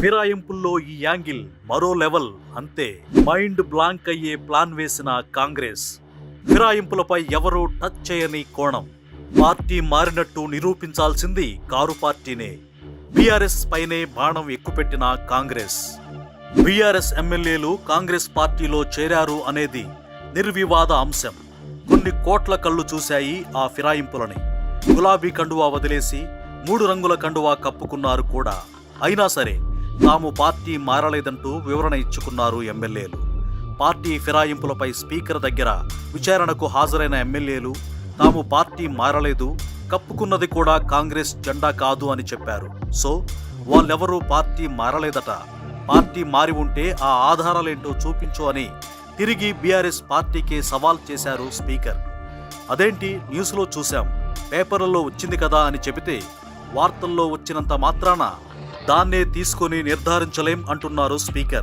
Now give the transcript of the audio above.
ఫిరాయింపుల్లో ఈ యాంగిల్ మరో లెవెల్ అంతే. మైండ్ బ్లాంక్ అయ్యే ప్లాన్ వేసిన కాంగ్రెస్. ఫిరాయింపులపై ఎవరూ టచ్ చేయని కోణం. పార్టీ మారినట్టు నిరూపించాల్సింది కారు పార్టీనే. బీఆర్ఎస్ పైనే బాణం ఎక్కుపెట్టిన కాంగ్రెస్. బీఆర్ఎస్ ఎమ్మెల్యేలు కాంగ్రెస్ పార్టీలో చేరారు అనేది నిర్వివాద అంశం. కొన్ని కోట్ల కళ్ళు చూశాయి ఆ ఫిరాయింపులని. గులాబీ కండువా వదిలేసి మూడు రంగుల కండువా కప్పుకున్నారు కూడా. అయినా సరే తాము పార్టీ మారలేదంటూ వివరణ ఇచ్చుకున్నారు ఎమ్మెల్యేలు. పార్టీ ఫిరాయింపులపై స్పీకర్ దగ్గర విచారణకు హాజరైన ఎమ్మెల్యేలు తాము పార్టీ మారలేదు కప్పుకున్నది కూడా కాంగ్రెస్ జెండా కాదు అని చెప్పారు. సో వాళ్ళెవరూ పార్టీ మారలేదట. పార్టీ మారి ఉంటే ఆ ఆధారాలేంటో చూపించు అని తిరిగి బీఆర్ఎస్ పార్టీకి సవాల్ చేశారు స్పీకర్. అదేంటి న్యూస్లో చూశాం. పేపర్లలో వచ్చింది కదా అని చెబితే వార్తల్లో వచ్చినంత మాత్రాన దాన్నే తీసుకొని నిర్ధారించలేం అంటున్నారు స్పీకర్.